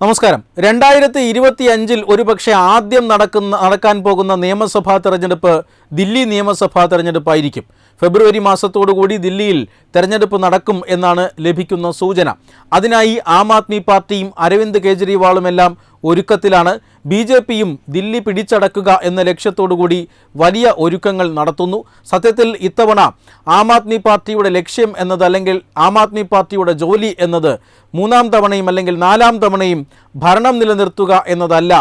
നമസ്കാരം. രണ്ടായിരത്തി ഇരുപത്തി അഞ്ചിൽ ഒരുപക്ഷെ ആദ്യം നടക്കുന്ന നടക്കാൻ പോകുന്ന നിയമസഭാ തെരഞ്ഞെടുപ്പ് ദില്ലി നിയമസഭാ തെരഞ്ഞെടുപ്പായിരിക്കും. ഫെബ്രുവരി മാസത്തോടുകൂടി ദില്ലിയിൽ തെരഞ്ഞെടുപ്പ് നടക്കും എന്നാണ് ലഭിക്കുന്ന സൂചന. അതിനായി ആം ആദ്മി പാർട്ടിയും അരവിന്ദ് കെജ്രിവാളുമെല്ലാം ഒരുക്കത്തിലാണ് ബി ജെ പിയും ദില്ലി പിടിച്ചടക്കുക എന്ന ലക്ഷ്യത്തോടുകൂടി വലിയ ഒരുക്കങ്ങൾ നടത്തുന്നു. സത്യത്തിൽ ഇത്തവണ ആം ആദ്മി പാർട്ടിയുടെ ലക്ഷ്യം എന്നത് അല്ലെങ്കിൽ ആം ആദ്മി പാർട്ടിയുടെ ജോലി എന്നത് മൂന്നാം തവണയും അല്ലെങ്കിൽ നാലാം തവണയും ഭരണം നിലനിർത്തുക എന്നതല്ല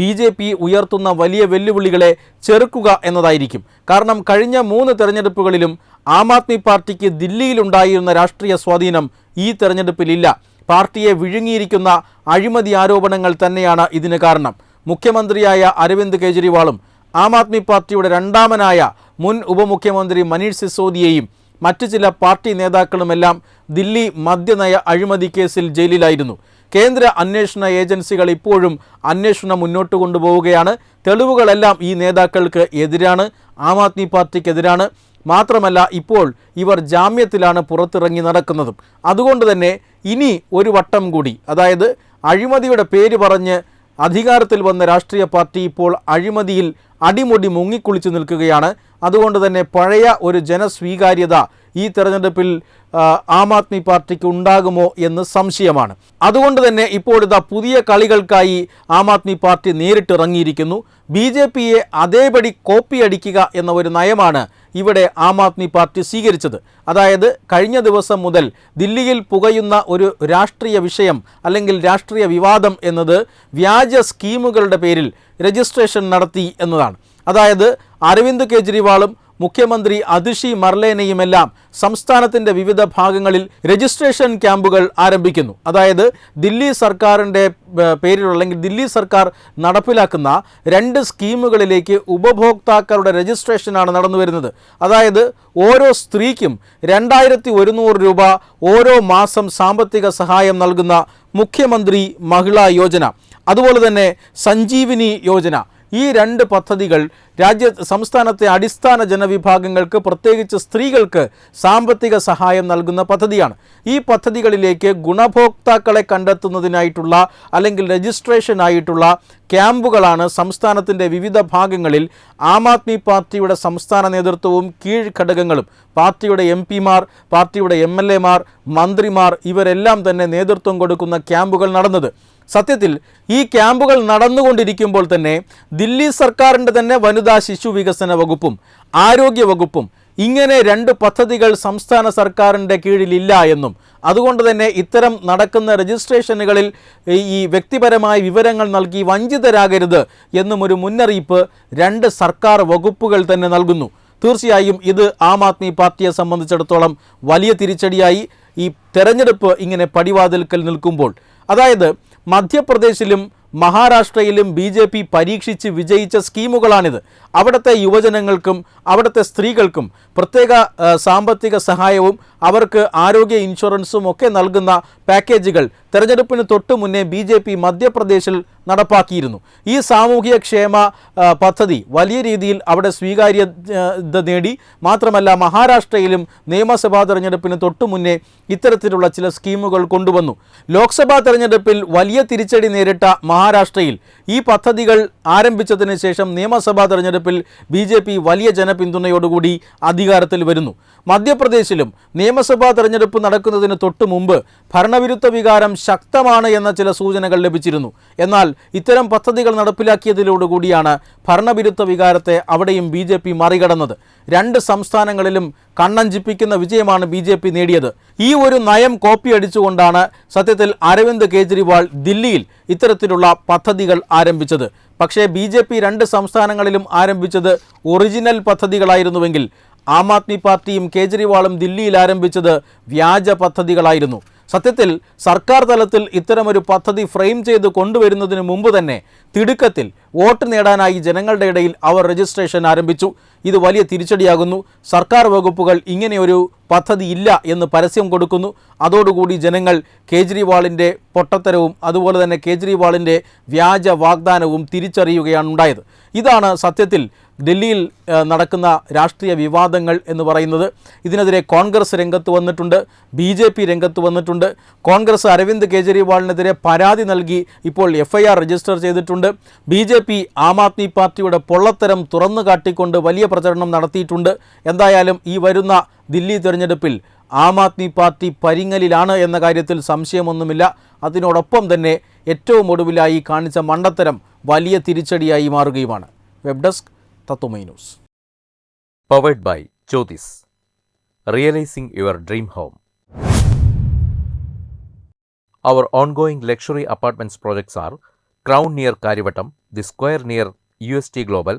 ബി ജെ പി ഉയർത്തുന്ന വലിയ വെല്ലുവിളികളെ ചെറുക്കുക എന്നതായിരിക്കും. കാരണം കഴിഞ്ഞ മൂന്ന് തെരഞ്ഞെടുപ്പുകളിലും ആം ആദ്മി പാർട്ടിക്ക് ദില്ലിയിലുണ്ടായിരുന്ന രാഷ്ട്രീയ സ്വാധീനം ഈ തെരഞ്ഞെടുപ്പിലില്ല. പാർട്ടിയെ വിഴുങ്ങിയിരിക്കുന്ന അഴിമതി ആരോപണങ്ങൾ തന്നെയാണ് ഇതിന് കാരണം. മുഖ്യമന്ത്രിയായ അരവിന്ദ് കെജ്രിവാളും ആം ആദ്മി പാർട്ടിയുടെ രണ്ടാമനായ മുൻ ഉപമുഖ്യമന്ത്രി മനീഷ് സിസോദിയയും മറ്റു ചില പാർട്ടി നേതാക്കളുമെല്ലാം ദില്ലി മദ്യനയ അഴിമതി കേസിൽ ജയിലിലായിരുന്നു. കേന്ദ്ര അന്വേഷണ ഏജൻസികൾ ഇപ്പോഴും അന്വേഷണം മുന്നോട്ട് കൊണ്ടുപോവുകയാണ്. തെളിവുകളെല്ലാം ഈ നേതാക്കൾക്ക് എതിരാണ്. ആം ആദ്മി പാർട്ടിക്കെതിരാണ്. മാത്രമല്ല ഇപ്പോൾ ഇവർ ജാമ്യത്തിലാണ് പുറത്തിറങ്ങി നടക്കുന്നതും. അതുകൊണ്ട് തന്നെ ഇനി ഒരു വട്ടം കൂടി അതായത് അഴിമതിയുടെ പേര് പറഞ്ഞ് അധികാരത്തിൽ വന്ന രാഷ്ട്രീയ പാർട്ടി ഇപ്പോൾ അഴിമതിയിൽ അടിമുടി മുങ്ങിക്കുളിച്ചു നിൽക്കുകയാണ്. അതുകൊണ്ട് തന്നെ പഴയ ഒരു ജനസ്വീകാര്യത ഈ തെരഞ്ഞെടുപ്പിൽ ആ, ആദ്മി പാർട്ടിക്ക് ഉണ്ടാകുമോ എന്ന് സംശയമാണ്. അതുകൊണ്ട് തന്നെ ഇപ്പോൾ ഇതാ പുതിയ കളികൾക്കായി ആം ആദ്മി പാർട്ടി നേരിട്ടിറങ്ങിയിരിക്കുന്നു. ബി ജെ പിയെ അതേപടി കോപ്പിയടിക്കുക എന്ന ഒരു നയമാണ് ഇവിടെ ആം ആദ്മി പാർട്ടി സ്വീകരിച്ചത്. അതായത് കഴിഞ്ഞ ദിവസം മുതൽ ദില്ലിയിൽ പുകയുന്ന ഒരു രാഷ്ട്രീയ വിഷയം അല്ലെങ്കിൽ രാഷ്ട്രീയ വിവാദം എന്നത് വ്യാജ സ്കീമുകളുടെ പേരിൽ രജിസ്ട്രേഷൻ നടത്തി എന്നതാണ്. അതായത് അരവിന്ദ് കെജ്രിവാളും മുഖ്യമന്ത്രി അതിഷി മർലേനയുമെല്ലാം സംസ്ഥാനത്തിന്റെ വിവിധ ഭാഗങ്ങളിൽ രജിസ്ട്രേഷൻ ക്യാമ്പുകൾ ആരംഭിക്കുന്നു. അതായത് ദില്ലി സർക്കാരിന്റെ പേരിലുള്ള അല്ലെങ്കിൽ ദില്ലി സർക്കാർ നടപ്പിലാക്കുന്ന രണ്ട് സ്കീമുകളിലേക്ക് ഉപഭോക്താക്കളുടെ രജിസ്ട്രേഷനാണ് നടന്നു വരുന്നത്. അതായത് ഓരോ സ്ത്രീക്കും രണ്ടായിരത്തി ഒരുന്നൂറ് രൂപ ഓരോ മാസം സാമ്പത്തിക സഹായം നൽകുന്ന മുഖ്യമന്ത്രി മഹിളാ യോജന. അതുപോലെ തന്നെ സഞ്ജീവിനി യോജന. ഈ രണ്ട് പദ്ധതികൾ രാജ്യ സംസ്ഥാനത്തെ അടിസ്ഥാന ജനവിഭാഗങ്ങൾക്ക് പ്രത്യേകിച്ച് സ്ത്രീകൾക്ക് സാമ്പത്തിക സഹായം നൽകുന്ന പദ്ധതിയാണ്. ഈ പദ്ധതികളിലേക്ക് ഗുണഭോക്താക്കളെ കണ്ടെത്തുന്നതിനായിട്ടുള്ള അല്ലെങ്കിൽ രജിസ്ട്രേഷൻ ആയിട്ടുള്ള ക്യാമ്പുകളാണ് സംസ്ഥാനത്തിന്റെ വിവിധ ഭാഗങ്ങളിൽ ആം ആദ്മി പാർട്ടിയുടെ സംസ്ഥാന നേതൃത്വവും കീഴ് ഘടകങ്ങളും പാർട്ടിയുടെ എം പിമാർ പാർട്ടിയുടെ എം എൽ എമാർ മന്ത്രിമാർ ഇവരെല്ലാം തന്നെ നേതൃത്വം കൊടുക്കുന്ന ക്യാമ്പുകൾ നടന്നത്. സത്യത്തിൽ ഈ ക്യാമ്പുകൾ നടന്നുകൊണ്ടിരിക്കുമ്പോൾ തന്നെ ദില്ലി സർക്കാരിന്റെ തന്നെ വനിതാ ശിശു വികസന വകുപ്പും ആരോഗ്യ വകുപ്പും ഇങ്ങനെ രണ്ട് പദ്ധതികൾ സംസ്ഥാന സർക്കാരിന്റെ കീഴിലില്ല എന്നും അതുകൊണ്ട് തന്നെ ഇത്തരം നടക്കുന്ന രജിസ്ട്രേഷനുകളിൽ ഈ- വ്യക്തിപരമായ വിവരങ്ങൾ നൽകി വഞ്ചിതരാകരുത് എന്നും ഒരു മുന്നറിയിപ്പ് രണ്ട് സർക്കാർ വകുപ്പുകൾ തന്നെ നൽകുന്നു. തീർച്ചയായും ഇത് ആം ആദ്മി പാർട്ടിയെ സംബന്ധിച്ചിടത്തോളം വലിയ തിരിച്ചടിയായി ഈ തെരഞ്ഞെടുപ്പ് ഇങ്ങനെ പടിവാതിൽക്കൽ നിൽക്കുമ്പോൾ. അതായത് മധ്യപ്രദേശിലും മഹാരാഷ്ട്രയിലും ബി ജെ പി പരീക്ഷിച്ച് വിജയിച്ച സ്കീമുകളാണിത്. അവിടുത്തെ യുവജനങ്ങൾക്കും അവിടുത്തെ സ്ത്രീകൾക്കും പ്രത്യേക സാമ്പത്തിക സഹായവും അവർക്ക് ആരോഗ്യ ഇൻഷുറൻസും ഒക്കെ നൽകുന്ന പാക്കേജുകൾ തെരഞ്ഞെടുപ്പിന് തൊട്ട് മുന്നേ ബി ജെ പി മധ്യപ്രദേശിൽ നടപ്പാക്കിയിരുന്നു. ഈ സാമൂഹിക ക്ഷേമ പദ്ധതി വലിയ രീതിയിൽ അവിടെ സ്വീകാര്യത നേടി. മാത്രമല്ല മഹാരാഷ്ട്രയിലും നിയമസഭാ തെരഞ്ഞെടുപ്പിന് തൊട്ടു മുന്നേ ഇത്തരത്തിലുള്ള ചില സ്കീമുകൾ കൊണ്ടുവന്നു. ലോക്സഭാ തെരഞ്ഞെടുപ്പിൽ വലിയ തിരിച്ചടി നേരിട്ട മഹാരാഷ്ട്രയിൽ ഈ പദ്ധതികൾ ആരംഭിച്ചതിന് ശേഷം നിയമസഭാ തെരഞ്ഞെടുപ്പിൽ ബി ജെ പി വലിയ ജനപിന്തുണയോടുകൂടി അധികാരത്തിൽ വരുന്നു. മധ്യപ്രദേശിലും നിയമസഭാ തെരഞ്ഞെടുപ്പ് നടക്കുന്നതിന് തൊട്ടു മുമ്പ് ഭരണവിരുദ്ധ വികാരം ശക്തമാണ് എന്ന ചില സൂചനകൾ ലഭിച്ചിരുന്നു. എന്നാൽ ഇത്തരം പദ്ധതികൾ നടപ്പിലാക്കിയതിലോടുകൂടിയാണ് ഭരണവിരുദ്ധ വികാരത്തെ അവിടെയും ബി മറികടന്നത്. രണ്ട് സംസ്ഥാനങ്ങളിലും കണ്ണഞ്ചിപ്പിക്കുന്ന വിജയമാണ് ബി ജെ പി നേടിയത്. ഈ ഒരു നയം കോപ്പി അടിച്ചുകൊണ്ടാണ് സത്യത്തിൽ അരവിന്ദ് കേജ്രിവാൾ ദില്ലിയിൽ ഇത്തരത്തിലുള്ള പദ്ധതികൾ ആരംഭിച്ചത്. പക്ഷേ ബി ജെ പി രണ്ട് സംസ്ഥാനങ്ങളിലും ആരംഭിച്ചത് ഒറിജിനൽ പദ്ധതികളായിരുന്നുവെങ്കിൽ ആം ആദ്മി പാർട്ടിയും കേജ്രിവാളും ദില്ലിയിൽ ആരംഭിച്ചത് വ്യാജ പദ്ധതികളായിരുന്നു. സത്യത്തിൽ സർക്കാർ തലത്തിൽ ഇത്തരമൊരു പദ്ധതി ഫ്രെയിം ചെയ്ത് കൊണ്ടുവരുന്നതിന് മുമ്പ് തന്നെ തിടുക്കത്തിൽ വോട്ട് നേടാനായി ജനങ്ങളുടെ ഇടയിൽ അവർ രജിസ്ട്രേഷൻ ആരംഭിച്ചു. ഇത് വലിയ തിരിച്ചടിയാകുന്നു. സർക്കാർ വകുപ്പുകൾ ഇങ്ങനെയൊരു പദ്ധതി ഇല്ല എന്ന് പരസ്യം കൊടുക്കുന്നു. അതോടുകൂടി ജനങ്ങൾ കേജ്രിവാളിന്റെ പൊട്ടത്തരവും അതുപോലെ തന്നെ കേജ്രിവാളിന്റെ വ്യാജ വാഗ്ദാനവും തിരിച്ചറിയുകയാണ് ഉണ്ടായത്. ഇതാണ് സത്യത്തിൽ ഡൽഹിയിൽ നടക്കുന്ന രാഷ്ട്രീയ വിവാദങ്ങൾ എന്ന് പറയുന്നത്. ഇതിനെതിരെ കോൺഗ്രസ് രംഗത്ത് വന്നിട്ടുണ്ട് ബി ജെ പി രംഗത്ത് വന്നിട്ടുണ്ട്. കോൺഗ്രസ് അരവിന്ദ് കേജ്രിവാളിനെതിരെ പരാതി നൽകി ഇപ്പോൾ എഫ് രജിസ്റ്റർ ചെയ്തിട്ടുണ്ട്. B J P Aam Aadmi പാർട്ടിയുടെ പൊള്ളത്തരം തുറന്നു കാട്ടിക്കൊണ്ട് വലിയ പ്രചരണം നടത്തിയിട്ടുണ്ട്. എന്തായാലും ഈ വരുന്ന ദില്ലി തെരഞ്ഞെടുപ്പിൽ ആം ആദ്മി പാർട്ടി പരിങ്ങലിലാണ് എന്ന കാര്യത്തിൽ സംശയമൊന്നുമില്ല. അതിനോടൊപ്പം തന്നെ ഏറ്റവും ഒടുവിലായി കാണിച്ച മണ്ടത്തരം വലിയ തിരിച്ചടിയായി മാറുകയുമാണ്. Web desk Tatwamayi news. Powered by Jyothis realising your dream home our ongoing luxury apartments projects R Crown near Kariavattom the square near U S T Crown